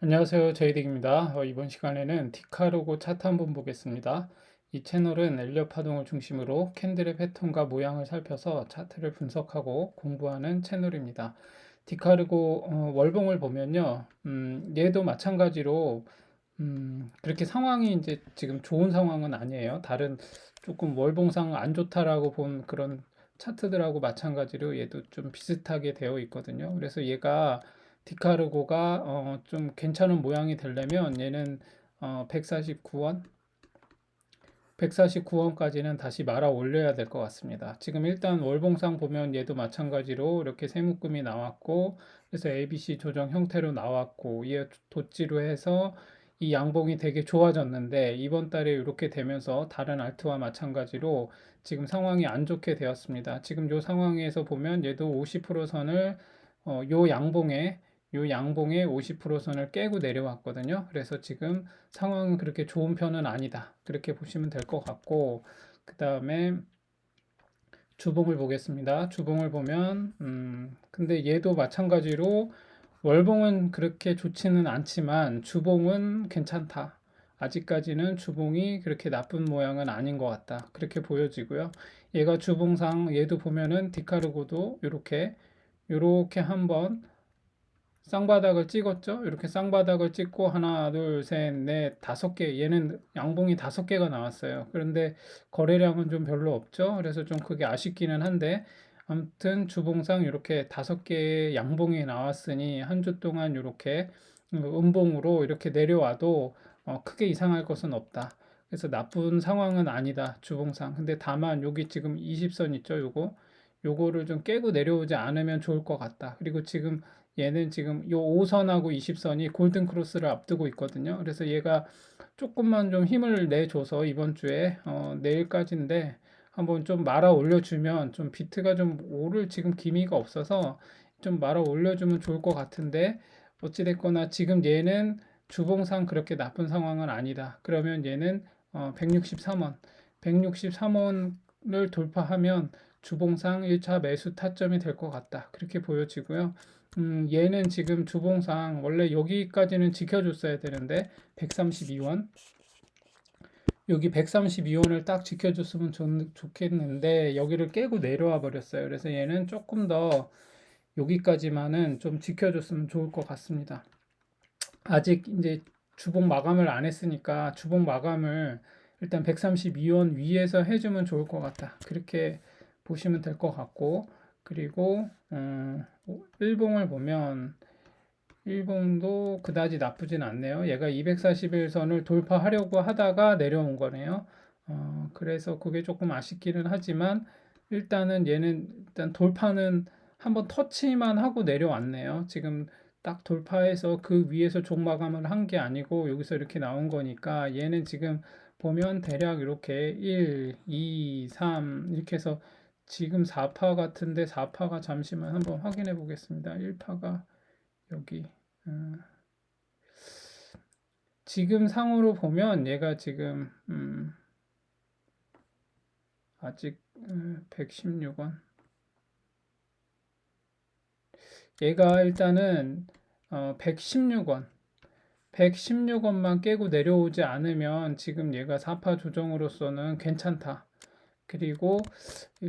안녕하세요. 제이딕입니다. 어, 이번 시간에는 디카르고 차트 한번 보겠습니다. 이 채널은 엘리엇 파동을 중심으로 캔들의 패턴과 모양을 살펴서 차트를 분석하고 공부하는 채널입니다. 디카르고 어, 월봉을 보면요, 음, 얘도 마찬가지로 음, 그렇게 상황이 이제 지금 좋은 상황은 아니에요. 다른 조금 월봉상 안 좋다라고 본 그런 차트들하고 마찬가지로 얘도 좀 비슷하게 되어 있거든요. 그래서 얘가 디카르고가 어, 좀 괜찮은 모양이 되려면 얘는 어, 149원 149원까지는 다시 말아 올려야 될 것 같습니다. 지금 일단 월봉상 보면 얘도 마찬가지로 이렇게 세묶음이 나왔고 그래서 ABC 조정 형태로 나왔고 얘 도치로 해서 이 양봉이 되게 좋아졌는데 이번 달에 이렇게 되면서 다른 알트와 마찬가지로 지금 상황이 안 좋게 되었습니다. 지금 요 상황에서 보면 얘도 50% 선을 어, 요 양봉에 요 양봉의 50% 선을 깨고 내려왔거든요. 그래서 지금 상황은 그렇게 좋은 편은 아니다. 그렇게 보시면 될 것 같고, 그 다음에 주봉을 보겠습니다. 주봉을 보면, 음, 근데 얘도 마찬가지로 월봉은 그렇게 좋지는 않지만 주봉은 괜찮다. 아직까지는 주봉이 그렇게 나쁜 모양은 아닌 것 같다. 그렇게 보여지고요. 얘가 주봉상 얘도 보면은 디카르고도 이렇게 이렇게 한번 쌍바닥을 찍었죠. 이렇게 쌍바닥을 찍고 하나, 둘, 셋, 넷, 다섯 개. 얘는 양봉이 다섯 개가 나왔어요. 그런데 거래량은 좀 별로 없죠. 그래서 좀 그게 아쉽기는 한데 아무튼 주봉상 이렇게 다섯 개의 양봉이 나왔으니 한 주 동안 이렇게 음봉으로 이렇게 내려와도 어, 크게 이상할 것은 없다. 그래서 나쁜 상황은 아니다. 주봉상. 근데 다만 여기 지금 20선 있죠. 요거. 요거를 좀 깨고 내려오지 않으면 좋을 것 같다. 그리고 지금 얘는 지금 요 5선하고 20선이 골든 크로스를 앞두고 있거든요. 그래서 얘가 조금만 좀 힘을 내줘서 이번 주에 어, 내일까지인데 한번 좀 말아 올려주면 좀 비트가 좀 오를 지금 기미가 없어서 좀 말아 올려주면 좋을 것 같은데 어찌됐거나 지금 얘는 주봉상 그렇게 나쁜 상황은 아니다. 그러면 얘는 어, 163원, 163원을 돌파하면 주봉상 1차 매수 타점이 될 것 같다. 그렇게 보여지고요. 음, 얘는 지금 주봉상 원래 여기까지는 지켜줬어야 되는데 132원 여기 132원을 딱 지켜줬으면 좋, 좋겠는데 여기를 깨고 내려와 버렸어요. 그래서 얘는 조금 더 여기까지만은 좀 지켜줬으면 좋을 것 같습니다. 아직 이제 주봉 마감을 안 했으니까 주봉 마감을 일단 132원 위에서 해주면 좋을 것 같다. 그렇게 보시면 될 것 같고 그리고 음, 일봉을 보면 일봉도 그다지 나쁘진 않네요. 얘가 241선을 돌파하려고 하다가 내려온 거네요. 어, 그래서 그게 조금 아쉽기는 하지만 일단은 얘는 일단 돌파는 한번 터치만 하고 내려왔네요. 지금 딱 돌파해서 그 위에서 종마감을 한 게 아니고 여기서 이렇게 나온 거니까 얘는 지금 보면 대략 이렇게 1, 2, 3 이렇게 해서 지금 4파 같은데 4파가 잠시만 한번 확인해 보겠습니다. 1파가 여기 음, 지금 상으로 보면 얘가 지금 음, 아직 음, 116원 얘가 일단은 어, 116원 116원만 깨고 내려오지 않으면 지금 얘가 4파 조정으로서는 괜찮다. 그리고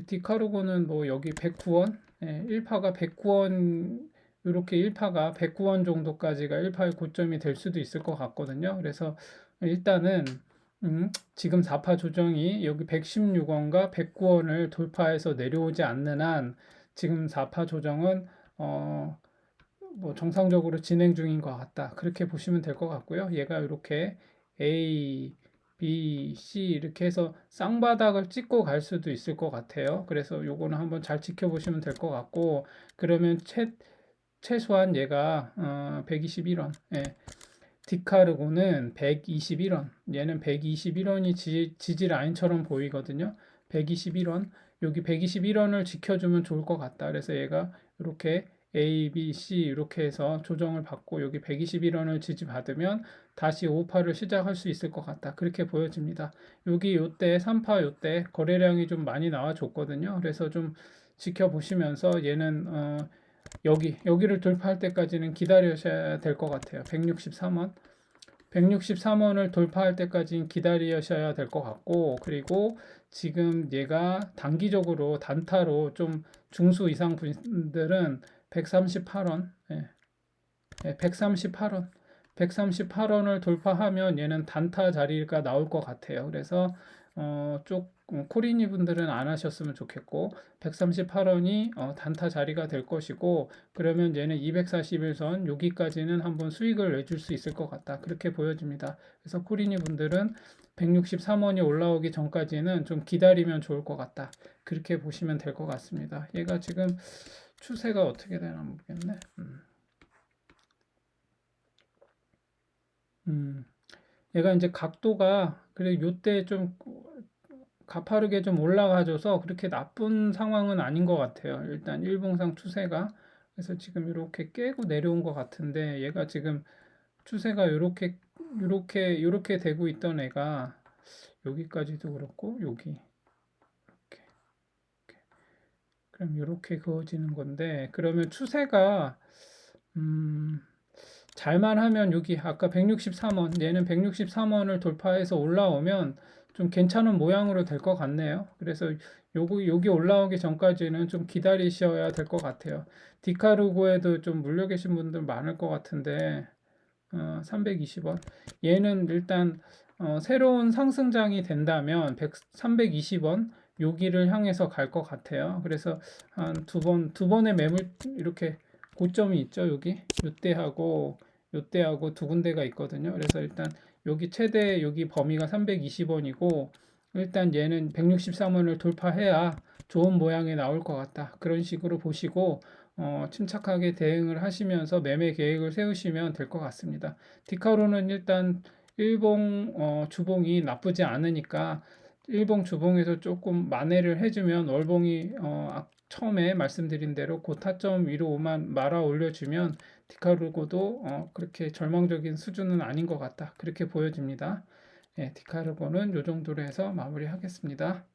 디카르고는 뭐 여기 109원, 예, 1파가 109원 이렇게 1파가 109원 정도까지가 1파의 고점이 될 수도 있을 것 같거든요. 그래서 일단은 음, 지금 4파 조정이 여기 116원과 109원을 돌파해서 내려오지 않는 한 지금 4파 조정은 어, 뭐 정상적으로 진행 중인 것 같다. 그렇게 보시면 될 것 같고요. 얘가 이렇게 A, B, C 이렇게 해서 쌍바닥을 찍고 갈 수도 있을 것 같아요. 그래서 요거는 한번 잘 지켜보시면 될 것 같고 그러면 최, 최소한 얘가 어, 121원 예. 디카르고는 121원 얘는 121원이 지, 지지 라인처럼 보이거든요. 121원 여기 121원을 지켜주면 좋을 것 같다. 그래서 얘가 이렇게 A, B, C 이렇게 해서 조정을 받고 여기 121원을 지지받으면 다시 5파를 시작할 수 있을 것 같다. 그렇게 보여집니다. 여기 요때 3파 요때 거래량이 좀 많이 나와 줬거든요. 그래서 좀 지켜보시면서 얘는 어 여기 여기를 돌파할 때까지는 기다리셔야 될 것 같아요. 163원. 163원을 돌파할 때까지 기다리셔야 될 것 같고 그리고 지금 얘가 단기적으로 단타로 좀 중수 이상 분들은 138원, 예, 138원, 138원을 돌파하면 얘는 단타 자리가 나올 것 같아요. 그래서 어, 쪽 음, 코리니 분들은 안 하셨으면 좋겠고 138원이 어, 단타 자리가 될 것이고 그러면 얘는 241선 여기까지는 한번 수익을 내줄 수 있을 것 같다. 그렇게 보여집니다. 그래서 코리니 분들은 163원이 올라오기 전까지는 좀 기다리면 좋을 것 같다. 그렇게 보시면 될 것 같습니다. 얘가 지금 추세가 어떻게 되나 모르겠네 음. 음. 얘가 이제 각도가 그래 요때 좀 가파르게 좀 올라가줘서 그렇게 나쁜 상황은 아닌 것 같아요. 일단 일봉상 추세가 그래서 지금 이렇게 깨고 내려온 것 같은데 얘가 지금 추세가 이렇게 이렇게 이렇게 되고 있던 애가 여기까지도 그렇고 여기 이렇게, 이렇게. 그럼 이렇게 그어지는 건데 그러면 추세가 음 잘만 하면 여기 아까 163원 얘는 163원을 돌파해서 올라오면 좀 괜찮은 모양으로 될 것 같네요. 그래서 요거 여기 올라오기 전까지는 좀 기다리셔야 될 것 같아요. 디카르고에도 좀 물려 계신 분들 많을 것 같은데 어, 320원. 얘는 일단 어, 새로운 상승장이 된다면 100, 320원 여기를 향해서 갈 것 같아요. 그래서 한 두 번, 두 번의 매물 이렇게 고점이 있죠. 여기 요때하고 요때하고 두 군데가 있거든요. 그래서 일단 여기 최대 여기 범위가 320원이고 일단 얘는 163원을 돌파해야 좋은 모양이 나올 것 같다. 그런 식으로 보시고 어, 침착하게 대응을 하시면서 매매 계획을 세우시면 될 것 같습니다. 디카로는 일단 일봉 어, 주봉이 나쁘지 않으니까 일봉 주봉에서 조금 만회를 해주면 월봉이 어, 처음에 말씀드린 대로 고타점 위로 오만 말아 올려주면 디카르고도 어, 그렇게 절망적인 수준은 아닌 것 같다. 그렇게 보여집니다. 예, 디카르고는 이 정도로 해서 마무리하겠습니다.